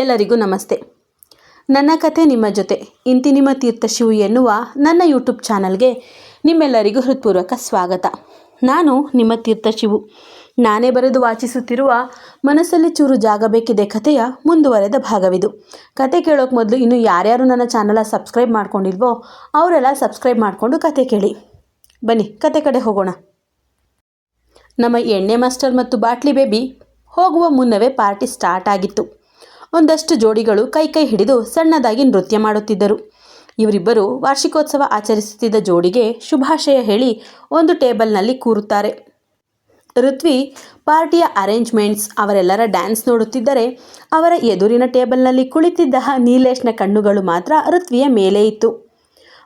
ಎಲ್ಲರಿಗೂ ನಮಸ್ತೆ. ನನ್ನ ಕತೆ ನಿಮ್ಮ ಜೊತೆ. ಇಂತಿ ನಿಮ್ಮ ತೀರ್ಥ ಶಿವು ಎನ್ನುವ ನನ್ನ ಯೂಟ್ಯೂಬ್ ಚಾನಲ್ಗೆ ನಿಮ್ಮೆಲ್ಲರಿಗೂ ಹೃತ್ಪೂರ್ವಕ ಸ್ವಾಗತ. ನಾನು ನಿಮ್ಮ ತೀರ್ಥ ಶಿವು. ನಾನೇ ಬರೆದು ವಾಚಿಸುತ್ತಿರುವ ಮನಸ್ಸಲ್ಲಿ ಚೂರು ಜಾಗ ಬೇಕಿದೆ ಕಥೆಯ ಮುಂದುವರೆದ ಭಾಗವಿದು. ಕತೆ ಕೇಳೋಕೆ ಮೊದಲು ಇನ್ನು ಯಾರ್ಯಾರು ನನ್ನ ಚಾನಲ ಸಬ್ಸ್ಕ್ರೈಬ್ ಮಾಡ್ಕೊಂಡಿಲ್ವೋ ಅವರೆಲ್ಲ ಸಬ್ಸ್ಕ್ರೈಬ್ ಮಾಡಿಕೊಂಡು ಕತೆ ಕೇಳಿ. ಬನ್ನಿ, ಕತೆ ಕಡೆ ಹೋಗೋಣ. ನಮ್ಮ ಎಣ್ಣೆ ಮಾಸ್ಟರ್ ಮತ್ತು ಬಾಟ್ಲಿ ಬೇಬಿ ಹೋಗುವ ಮುನ್ನವೇ ಪಾರ್ಟಿ ಸ್ಟಾರ್ಟ್ ಆಗಿತ್ತು. ಒಂದಷ್ಟು ಜೋಡಿಗಳು ಕೈ ಕೈ ಹಿಡಿದು ಸಣ್ಣದಾಗಿ ನೃತ್ಯ ಮಾಡುತ್ತಿದ್ದರು. ಇವರಿಬ್ಬರು ವಾರ್ಷಿಕೋತ್ಸವ ಆಚರಿಸುತ್ತಿದ್ದ ಜೋಡಿಗೆ ಶುಭಾಶಯ ಹೇಳಿ ಒಂದು ಟೇಬಲ್ನಲ್ಲಿ ಕೂರುತ್ತಾರೆ. ಋತ್ವಿ ಪಾರ್ಟಿಯ ಅರೇಂಜ್ಮೆಂಟ್ಸ್ ಅವರೆಲ್ಲರ ಡ್ಯಾನ್ಸ್ ನೋಡುತ್ತಿದ್ದರೆ ಅವರ ಎದುರಿನ ಟೇಬಲ್ನಲ್ಲಿ ಕುಳಿತಿದ್ದ ನೀಲೇಶ್ನ ಕಣ್ಣುಗಳು ಮಾತ್ರ ಋತ್ವಿಯ ಮೇಲೆ ಇತ್ತು.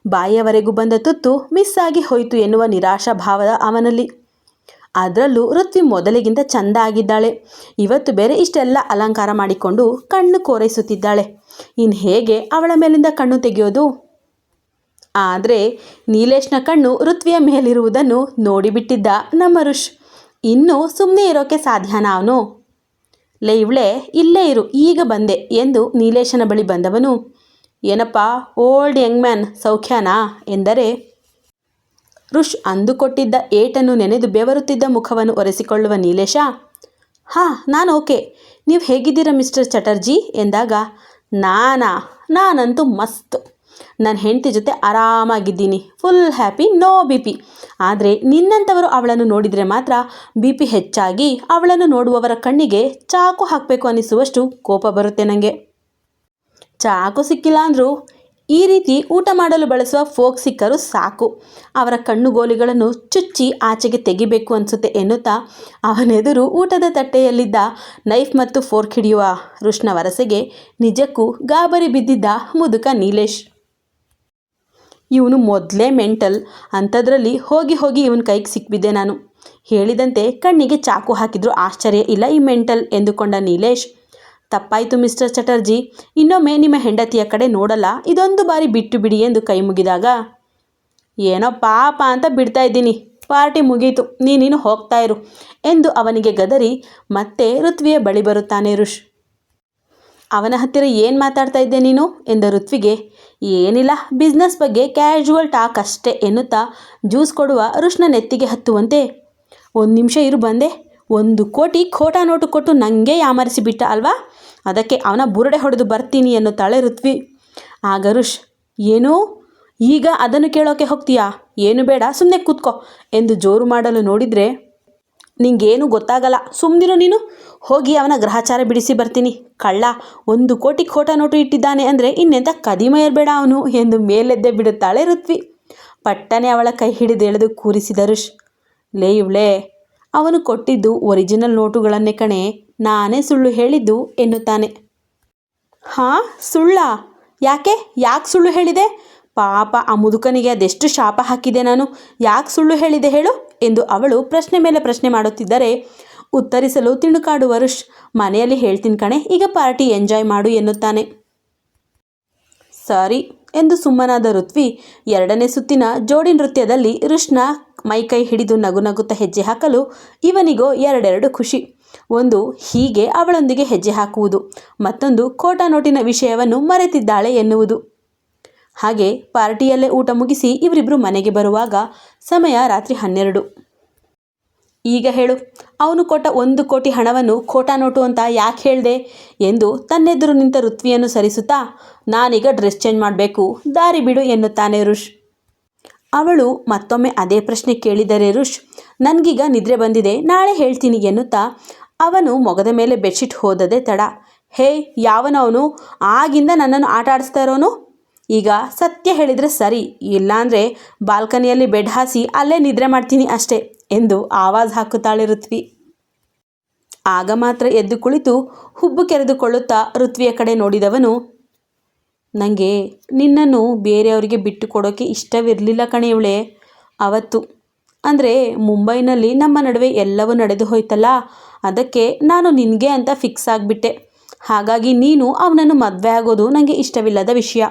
ಬಾಯಿಯವರೆಗೂ ಬಂದ ತುತ್ತು ಮಿಸ್ ಆಗಿ ಹೋಯಿತು ಎನ್ನುವ ನಿರಾಶಾ ಭಾವದ ಅವನಲ್ಲಿ ಅದರಲ್ಲೂ ಋತ್ವಿ ಮೊದಲಿಗಿಂತ ಚಂದ ಆಗಿದ್ದಾಳೆ ಇವತ್ತು ಬೇರೆ ಇಷ್ಟೆಲ್ಲ ಅಲಂಕಾರ ಮಾಡಿಕೊಂಡು ಕಣ್ಣು ಕೋರೈಸುತ್ತಿದ್ದಾಳೆ. ಇನ್ನು ಹೇಗೆ ಅವಳ ಮೇಲಿಂದ ಕಣ್ಣು ತೆಗೆಯೋದು? ಆದರೆ ನೀಲೇಶ್ನ ಕಣ್ಣು ಋತ್ವಿಯ ಮೇಲಿರುವುದನ್ನು ನೋಡಿಬಿಟ್ಟಿದ್ದ ನಮ್ಮ ಋಷ್ ಇನ್ನೂ ಸುಮ್ಮನೆ ಇರೋಕ್ಕೆ ಸಾಧ್ಯನಾ ಅವನು? ಲೇ ಇವಳೆ, ಇಲ್ಲೇ ಇರು, ಈಗ ಬಂದೆ ಎಂದು ನೀಲೇಶನ ಬಳಿ ಬಂದವನು. ಏನಪ್ಪ, ಓಲ್ಡ್ ಯಂಗ್ ಮ್ಯಾನ್ ಸೌಖ್ಯನಾ? ಎಂದರೆ ಋಷ್ ಅಂದುಕೊಟ್ಟಿದ್ದ ಏಟನ್ನು ನೆನೆದು ಬೆವರುತ್ತಿದ್ದ ಮುಖವನ್ನು ಒರೆಸಿಕೊಳ್ಳುವ ನೀಲೇಶ, ಹಾಂ, ನಾನು ಓಕೆ. ನೀವು ಹೇಗಿದ್ದೀರಾ, ಮಿಸ್ಟರ್ ಚಟರ್ಜಿ? ಎಂದಾಗ, ನಾನಾ, ನಾನಂತೂ ಮಸ್ತ್. ನನ್ನ ಹೆಂಡತಿ ಜೊತೆ ಆರಾಮಾಗಿದ್ದೀನಿ, full happy, no B P. ಆದರೆ ನಿನ್ನಂಥವರು ಅವಳನ್ನು ನೋಡಿದರೆ ಮಾತ್ರ ಬಿ ಪಿ ಹೆಚ್ಚಾಗಿ ಅವಳನ್ನು ನೋಡುವವರ ಕಣ್ಣಿಗೆ ಚಾಕು ಹಾಕಬೇಕು ಅನ್ನಿಸುವಷ್ಟು ಕೋಪ ಬರುತ್ತೆ ನನಗೆ ಚಾಕು ಸಿಕ್ಕಿಲ್ಲ ಅಂದರೂ ಈ ರೀತಿ ಊಟ ಮಾಡಲು ಬಳಸುವ ಫೋಕ್ ಸಿಕ್ಕರು ಸಾಕು. ಅವರ ಕಣ್ಣುಗೋಲಿಗಳನ್ನು ಚುಚ್ಚಿ ಆಚೆಗೆ ತೆಗಿಬೇಕು ಅನಿಸುತ್ತೆ ಎನ್ನುತ್ತಾ ಅವನೆದುರು ಊಟದ ತಟ್ಟೆಯಲ್ಲಿದ್ದ ನೈಫ್ ಮತ್ತು ಫೋರ್ಕ್ ಹಿಡಿಯುವ ಋಷ್ಣ ವರಸೆಗೆ ನಿಜಕ್ಕೂ ಗಾಬರಿ ಬಿದ್ದಿದ್ದ ಮುದುಕ ನೀಲೇಶ್. ಇವನು ಮೊದಲೇ ಮೆಂಟಲ್, ಅಂಥದ್ರಲ್ಲಿ ಹೋಗಿ ಹೋಗಿ ಇವನ ಕೈಗೆ ಸಿಕ್ಬಿದ್ದೆ ನಾನು. ಹೇಳಿದಂತೆ ಕಣ್ಣಿಗೆ ಚಾಕು ಹಾಕಿದ್ರು ಆಶ್ಚರ್ಯ ಇಲ್ಲ ಈ ಮೆಂಟಲ್, ಎಂದುಕೊಂಡ ನೀಲೇಶ್. ತಪ್ಪಾಯಿತು ಮಿಸ್ಟರ್ ಚಟರ್ಜಿ. ಇನ್ನೊಮ್ಮೆ ನಿಮ್ಮ ಹೆಂಡತಿಯ ಕಡೆ ನೋಡಲ್ಲ. ಇದೊಂದು ಬಾರಿ ಬಿಟ್ಟು ಬಿಡಿ ಎಂದು ಕೈ ಮುಗಿದಾಗ, ಏನೋ ಪಾಪ ಅಂತ ಬಿಡ್ತಾ ಇದ್ದೀನಿ. ಪಾರ್ಟಿ ಮುಗೀತು. ನೀನಿನ್ನು ಹೋಗ್ತಾ ಇರು ಎಂದು ಅವನಿಗೆ ಗದರಿ, ಮತ್ತೆ ಋತ್ವಿಯ ಬಳಿ ಬರುತ್ತಾನೆ ಋಷ್. ಅವನ ಹತ್ತಿರ ಏನು ಮಾತಾಡ್ತಾ ಇದ್ದೆ ನೀನು? ಎಂದ ಋತ್ವಿಗೆ, ಏನಿಲ್ಲ ಬಿಸ್ನೆಸ್ ಬಗ್ಗೆ ಕ್ಯಾಶುವಲ್ ಟಾಕ್ ಅಷ್ಟೇ ಎನ್ನುತ್ತಾ ಜ್ಯೂಸ್ ಕೊಡುವ ಋಷ್ನ ನೆತ್ತಿಗೆ ಹತ್ತುವಂತೆ, ಒಂದು ನಿಮಿಷ ಇರು ಬಂದೆ. ಒಂದು ಕೋಟಿ ಖೋಟಾ ನೋಟು ಕೊಟ್ಟು ನನಗೆ ಯಾಮರಿಸಿಬಿಟ್ಟ ಅಲ್ವಾ? ಅದಕ್ಕೆ ಅವನ ಬುರುಡೆ ಹೊಡೆದು ಬರ್ತೀನಿ ಎನ್ನುತ್ತಾಳೆ ಋತ್ವಿ. ಆಗ ಋಷ್, ಏನು? ಈಗ ಅದನ್ನು ಕೇಳೋಕೆ ಹೋಗ್ತೀಯಾ? ಏನು ಬೇಡ ಸುಮ್ಮನೆ ಕೂತ್ಕೋ ಎಂದು ಜೋರು ಮಾಡಲು ನೋಡಿದರೆ, ನಿಂಗೇನು ಗೊತ್ತಾಗಲ್ಲ. ಸುಮ್ಮನಿರು ನೀನು. ಹೋಗಿ ಅವನ ಗ್ರಹಚಾರ ಬಿಡಿಸಿ ಬರ್ತೀನಿ. ಕಳ್ಳ, ಒಂದು ಕೋಟಿ ಖೋಟ ನೋಟು ಇಟ್ಟಿದ್ದಾನೆ ಅಂದರೆ ಇನ್ನೆಂಥ ಕದಿಮ ಇರಬೇಡ ಅವನು ಎಂದು ಮೇಲೆದ್ದೆ ಬಿಡುತ್ತಾಳೆ ಋತ್ವಿ. ಪಟ್ಟನೆ ಅವಳ ಕೈ ಹಿಡಿದು ಎಳೆದು ಕೂರಿಸಿದ ಋಷ್ ಲೇ ಇವಳೇ ಅವನು ಕೊಟ್ಟಿದ್ದು ಒರಿಜಿನಲ್ ನೋಟುಗಳನ್ನೇ ಕಣೆ, ನಾನೇ ಸುಳ್ಳು ಹೇಳಿದ್ದು ಎನ್ನುತ್ತಾನೆ. ಹಾಂ, ಸುಳ್ಳ? ಯಾಕೆ? ಯಾಕೆ ಸುಳ್ಳು ಹೇಳಿದೆ? ಪಾಪ, ಆ ಮುದುಕನಿಗೆ ಅದೆಷ್ಟು ಶಾಪ ಹಾಕಿದೆ ನಾನು? ಯಾಕೆ ಸುಳ್ಳು ಹೇಳಿದೆ ಹೇಳು? ಎಂದು ಅವಳು ಪ್ರಶ್ನೆ ಮೇಲೆ ಪ್ರಶ್ನೆ ಮಾಡುತ್ತಿದ್ದರೆ, ಉತ್ತರಿಸಲು ತಿಣುಕಾಡುವ ವರುಷ್, ಮನೆಯಲ್ಲಿ ಹೇಳ್ತೀನಿ ಕಣೆ, ಈಗ ಪಾರ್ಟಿ ಎಂಜಾಯ್ ಮಾಡು ಎನ್ನುತ್ತಾನೆ. ಸರಿ, ಎಂದು ಸುಮ್ಮನಾದ ಋತ್ವಿ, ಎರಡನೇ ಸುತ್ತಿನ ಜೋಡಿ ನೃತ್ಯದಲ್ಲಿ ಋಷ್ನ ಮೈಕೈ ಹಿಡಿದು ನಗು ನಗುತ್ತ ಹೆಜ್ಜೆ ಹಾಕಲು ಇವನಿಗೋ ಎರಡೆರಡು ಖುಷಿ. ಒಂದು, ಹೀಗೆ ಅವಳೊಂದಿಗೆ ಹೆಜ್ಜೆ ಹಾಕುವುದು. ಮತ್ತೊಂದು, ಕೋಟಾ ನೋಟಿನ ವಿಷಯವನ್ನು ಮರೆತಿದ್ದಾಳೆ ಎನ್ನುವುದು. ಹಾಗೆ ಪಾರ್ಟಿಯಲ್ಲೇ ಊಟ ಮುಗಿಸಿ ಇವರಿಬ್ಬರು ಮನೆಗೆ ಬರುವಾಗ ಸಮಯ ರಾತ್ರಿ ಹನ್ನೆರಡು. ಈಗ ಹೇಳು, ಅವನು ಕೊಟ್ಟ ಒಂದು ಕೋಟಿ ಹಣವನ್ನು ಖೋಟಾ ನೋಟು ಅಂತ ಯಾಕೆ ಹೇಳಿದೆ? ಎಂದು ತನ್ನೆದುರು ನಿಂತ ಋತ್ವಿಯನ್ನು ಸರಿಸುತ್ತಾ, ನಾನೀಗ ಡ್ರೆಸ್ ಚೇಂಜ್ ಮಾಡಬೇಕು, ದಾರಿ ಬಿಡು ಎನ್ನುತ್ತಾನೆ ಋಷ್. ಅವಳು ಮತ್ತೊಮ್ಮೆ ಅದೇ ಪ್ರಶ್ನೆ ಕೇಳಿದರೆ ರುಷ್ ನನಗೀಗ ನಿದ್ರೆ ಬಂದಿದೆ, ನಾಳೆ ಹೇಳ್ತೀನಿ ಎನ್ನುತ್ತಾ, ಅವನು ಮೊಗದ ಮೇಲೆ ಬೆಡ್ಶೀಟ್ ಹೋದದೆ ತಡ. ಹೇ ಯಾವನವನು ಆಗಿಂದ ನನ್ನನ್ನು ಆಟ ಆಡಿಸ್ತಾ ಇರೋನು? ಈಗ ಸತ್ಯ ಹೇಳಿದರೆ ಸರಿ, ಇಲ್ಲಾಂದರೆ ಬಾಲ್ಕನಿಯಲ್ಲಿ ಬೆಡ್ ಹಾಸಿ ಅಲ್ಲೇ ನಿದ್ರೆ ಮಾಡ್ತೀನಿ ಅಷ್ಟೇ ಎಂದು ಆವಾಜ್ ಹಾಕುತ್ತಾಳೆ ಋತ್ವಿ. ಆಗ ಮಾತ್ರ ಎದ್ದು ಕುಳಿತು ಹುಬ್ಬು ಕೆರೆದುಕೊಳ್ಳುತ್ತಾ ಋತ್ವಿಯ ಕಡೆ ನೋಡಿದವನು ನನಗೆ ನಿನ್ನನ್ನು ಬೇರೆಯವರಿಗೆ ಬಿಟ್ಟು ಕೊಡೋಕ್ಕೆ ಇಷ್ಟವಿರಲಿಲ್ಲ ಕಣೆ ಇವಳೆ. ಅವತ್ತು. ಅಂದರೆ ಮುಂಬೈನಲ್ಲಿ ನಮ್ಮ ನಡುವೆ ಎಲ್ಲವೂ ನಡೆದು ಹೋಯ್ತಲ್ಲ, ಅದಕ್ಕೆ ನಾನು ನಿನಗೆ ಅಂತ ಫಿಕ್ಸ್ ಆಗಿಬಿಟ್ಟೆ. ಹಾಗಾಗಿ ನೀನು ಅವನನ್ನು ಮದುವೆ ಆಗೋದು ನನಗೆ ಇಷ್ಟವಿಲ್ಲದ ವಿಷಯ.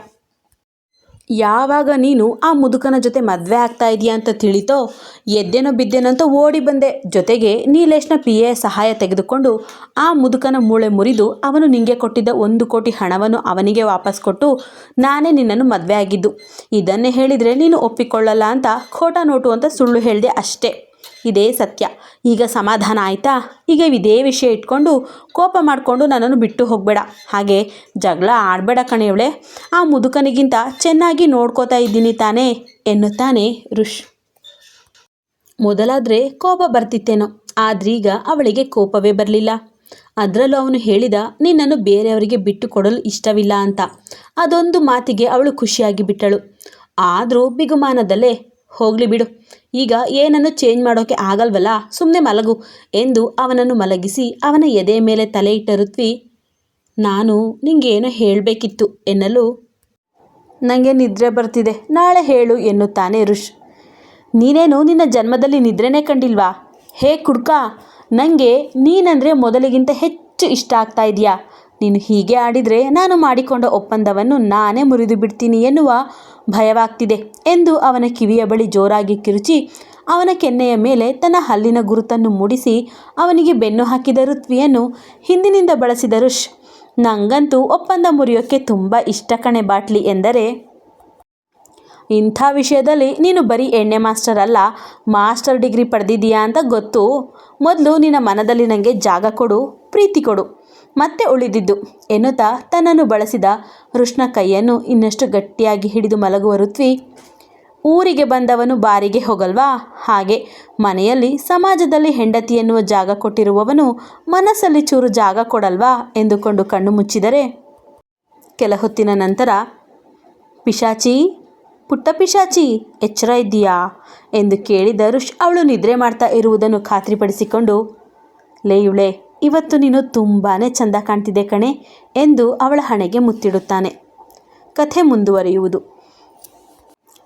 ಯಾವಾಗ ನೀನು ಆ ಮುದುಕನ ಜೊತೆ ಮದುವೆ ಆಗ್ತಾ ಇದೀಯ ಅಂತ ತಿಳಿತೋ, ಎದ್ದೇನೋ ಬಿದ್ದೇನೋ ಓಡಿ ಬಂದೆ. ಜೊತೆಗೆ ನೀಲೇಶ್ನ ಪಿ ಎ ಸಹಾಯ ತೆಗೆದುಕೊಂಡು ಆ ಮುದುಕನ ಮೂಳೆ ಮುರಿದು ಅವನು ನಿಂಗೆ ಕೊಟ್ಟಿದ್ದ ಒಂದು ಕೋಟಿ ಹಣವನ್ನು ಅವನಿಗೆ ವಾಪಸ್ ಕೊಟ್ಟು ನಾನೇ ನಿನ್ನನ್ನು ಮದುವೆ ಆಗಿದ್ದು. ಇದನ್ನೇ ಹೇಳಿದರೆ ನೀನು ಒಪ್ಪಿಕೊಳ್ಳಲ್ಲ ಅಂತ ಖೋಟಾ ನೋಟು ಅಂತ ಸುಳ್ಳು ಹೇಳಿದೆ ಅಷ್ಟೇ. ಇದೇ ಸತ್ಯ. ಈಗ ಸಮಾಧಾನ ಆಯಿತಾ? ಈಗ ಇದೇ ವಿಷಯ ಇಟ್ಕೊಂಡು ಕೋಪ ಮಾಡಿಕೊಂಡು ನನ್ನನ್ನು ಬಿಟ್ಟು ಹೋಗಬೇಡ. ಹಾಗೆ ಜಗಳ ಆಡಬೇಡ ಕಣೆಯವಳೆ. ಆ ಮುದುಕನಿಗಿಂತ ಚೆನ್ನಾಗಿ ನೋಡ್ಕೋತಾ ಇದ್ದೀನಿ ತಾನೇ ಎನ್ನುತ್ತಾನೆ ಋಷ್ ಮೊದಲಾದರೆ ಕೋಪ ಬರ್ತಿತ್ತೇನೋ, ಆದ್ರೀಗ ಅವಳಿಗೆ ಕೋಪವೇ ಬರಲಿಲ್ಲ. ಅದರಲ್ಲೂ ಅವನು ಹೇಳಿದ, ನಿನ್ನನ್ನು ಬೇರೆಯವರಿಗೆ ಬಿಟ್ಟು ಕೊಡಲು ಇಷ್ಟವಿಲ್ಲ ಅಂತ. ಅದೊಂದು ಮಾತಿಗೆ ಅವಳು ಖುಷಿಯಾಗಿ ಬಿಟ್ಟಳು. ಆದರೂ ಬಿಗುಮಾನದಲ್ಲೇ ಹೋಗಲಿ ಬಿಡು. ಈಗ ಏನನ್ನು ಚೇಂಜ್ ಮಾಡೋಕೆ ಆಗಲ್ವಲ್ಲ? ಸುಮ್ಮನೆ ಮಲಗು ಎಂದು ಅವನನ್ನು ಮಲಗಿಸಿ ಅವನ ಎದೆ ಮೇಲೆ ತಲೆ ಇಟ್ಟ ಋತ್ವಿ, ನಾನು ನಿಂಗೇನು ಹೇಳಬೇಕಿತ್ತು ಎನ್ನಲು ನನಗೆ ನಿದ್ರೆ ಬರ್ತಿದೆ. ನಾಳೆ ಹೇಳು ಎನ್ನುತ್ತಾನೆ ಋಷ್. ನೀನೇನು ನಿನ್ನ ಜನ್ಮದಲ್ಲಿ ನಿದ್ರೆನೇ ಕಂಡಿಲ್ವಾ? ಹೇ ಕುಡ್ಕ ನನಗೆ ನೀನಂದರೆ ಮೊದಲಿಗಿಂತ ಹೆಚ್ಚು ಇಷ್ಟ ಆಗ್ತಾ ಇದೆಯಾ ನೀನು ಹೀಗೆ ಆಡಿದರೆ ನಾನು ಮಾಡಿಕೊಂಡ ಒಪ್ಪಂದವನ್ನು ನಾನೇ ಮುರಿದು ಬಿಡ್ತೀನಿ ಎನ್ನುವ ಭಯವಾಗ್ತಿದೆ ಎಂದು ಅವನ ಕಿವಿಯ ಬಳಿ ಜೋರಾಗಿ ಕಿರುಚಿ ಅವನ ಕೆನ್ನೆಯ ಮೇಲೆ ತನ್ನ ಹಲ್ಲಿನ ಗುರುತನ್ನು ಮೂಡಿಸಿ ಅವನಿಗೆ ಬೆನ್ನು ಹಾಕಿದ ಋತ್ವಿಯನ್ನು ಹಿಂದಿನಿಂದ ಬಳಸಿದ ಋಷ್, ನಂಗಂತೂ ಒಪ್ಪಂದ ಮುರಿಯೋಕ್ಕೆ ತುಂಬ ಇಷ್ಟ ಕಣೆ ಬಾಟ್ಲಿ ಎಂದರೆ, ಇಂಥ ವಿಷಯದಲ್ಲಿ ನೀನು ಬರೀ ಎಣ್ಣೆ ಮಾಸ್ಟರ್ ಅಲ್ಲ, ಮಾಸ್ಟರ್ ಡಿಗ್ರಿ ಪಡೆದಿದ್ದೀಯಾ ಅಂತ ಗೊತ್ತು. ಮೊದಲು ನಿನ್ನ ಮನದಲ್ಲಿ ನನಗೆ ಜಾಗ ಕೊಡು, ಪ್ರೀತಿ ಕೊಡು. ಮತ್ತೆ ಉಳಿದಿದ್ದು. ಎನ್ನುತ್ತಾ ತನ್ನನ್ನು ಬಳಸಿದ ಋಷ್ಣ ಕೈಯನ್ನು ಇನ್ನಷ್ಟು ಗಟ್ಟಿಯಾಗಿ ಹಿಡಿದು ಮಲಗುವ ಋತ್ವಿ, ಊರಿಗೆ ಬಂದವನು ಬಾರಿಗೆ ಹೋಗಲ್ವಾ? ಹಾಗೆ ಮನೆಯಲ್ಲಿ ಸಮಾಜದಲ್ಲಿ ಹೆಂಡತಿ ಎನ್ನುವ ಜಾಗ ಕೊಟ್ಟಿರುವವನು ಮನಸ್ಸಲ್ಲಿ ಚೂರು ಜಾಗ ಕೊಡಲ್ವಾ? ಎಂದುಕೊಂಡು ಕಣ್ಣು ಮುಚ್ಚಿದರೆ ಕೆಲ ಹೊತ್ತಿನ ನಂತರ, ಪಿಶಾಚಿ, ಪುಟ್ಟ ಪಿಶಾಚಿ, ಎಚ್ಚರ ಇದ್ದೀಯಾ? ಎಂದು ಕೇಳಿದ ಋಷ್ ಅವಳು ನಿದ್ರೆ ಮಾಡ್ತಾ ಇರುವುದನ್ನು ಖಾತ್ರಿಪಡಿಸಿಕೊಂಡು, ಲೇಯುಳೆ ಇವತ್ತು ನೀನು ತುಂಬಾ ಚಂದ ಕಾಣ್ತಿದೆ ಕಣೆ ಎಂದು ಅವಳ ಹಣೆಗೆ ಮುತ್ತಿಡುತ್ತಾನೆ. ಕಥೆ ಮುಂದುವರಿಯುವುದು.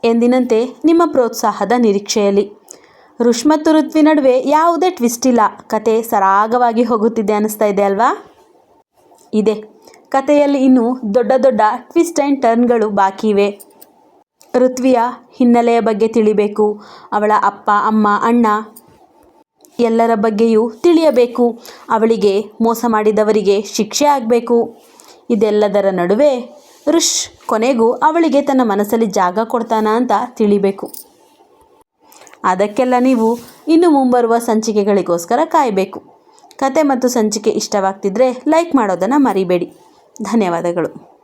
ಎಂದಿನಂತೆ ನಿಮ್ಮ ಪ್ರೋತ್ಸಾಹದ ನಿರೀಕ್ಷೆಯಲ್ಲಿ. ಋಷ್ ಮತ್ತು ಋತ್ವಿ ನಡುವೆ ಯಾವುದೇ ಟ್ವಿಸ್ಟ್ ಇಲ್ಲ. ಕತೆ ಸರಾಗವಾಗಿ ಹೋಗುತ್ತಿದೆ ಅನ್ನಿಸ್ತಾ ಇದೆ ಅಲ್ವಾ? ಇದೆ. ಕಥೆಯಲ್ಲಿ ಇನ್ನೂ ದೊಡ್ಡ ದೊಡ್ಡ ಟ್ವಿಸ್ಟ್ ಆ್ಯಂಡ್ ಟರ್ನ್ಗಳು ಬಾಕಿ ಇವೆ. ಋತ್ವಿಯ ಹಿನ್ನೆಲೆಯ ಬಗ್ಗೆ ತಿಳಿಬೇಕು. ಅವಳ ಅಪ್ಪ, ಅಮ್ಮ, ಅಣ್ಣ ಎಲ್ಲರ ಬಗ್ಗೆಯೂ ತಿಳಿಯಬೇಕು. ಅವಳಿಗೆ ಮೋಸ ಮಾಡಿದವರಿಗೆ ಶಿಕ್ಷೆ ಆಗಬೇಕು. ಇದೆಲ್ಲದರ ನಡುವೆ ಋಷ್ ಕೊನೆಗೂ ಅವಳಿಗೆ ತನ್ನ ಮನಸ್ಸಲ್ಲಿ ಜಾಗ ಕೊಡ್ತಾನ ಅಂತ ತಿಳಿಬೇಕು. ಅದಕ್ಕೆಲ್ಲ ನೀವು ಇನ್ನು ಮುಂಬರುವ ಸಂಚಿಕೆಗಳಿಗೋಸ್ಕರ ಕಾಯಬೇಕು. ಕತೆ ಮತ್ತು ಸಂಚಿಕೆ ಇಷ್ಟವಾಗ್ತಿದ್ರೆ ಲೈಕ್ ಮಾಡೋದನ್ನು ಮರಿಬೇಡಿ. ಧನ್ಯವಾದಗಳು.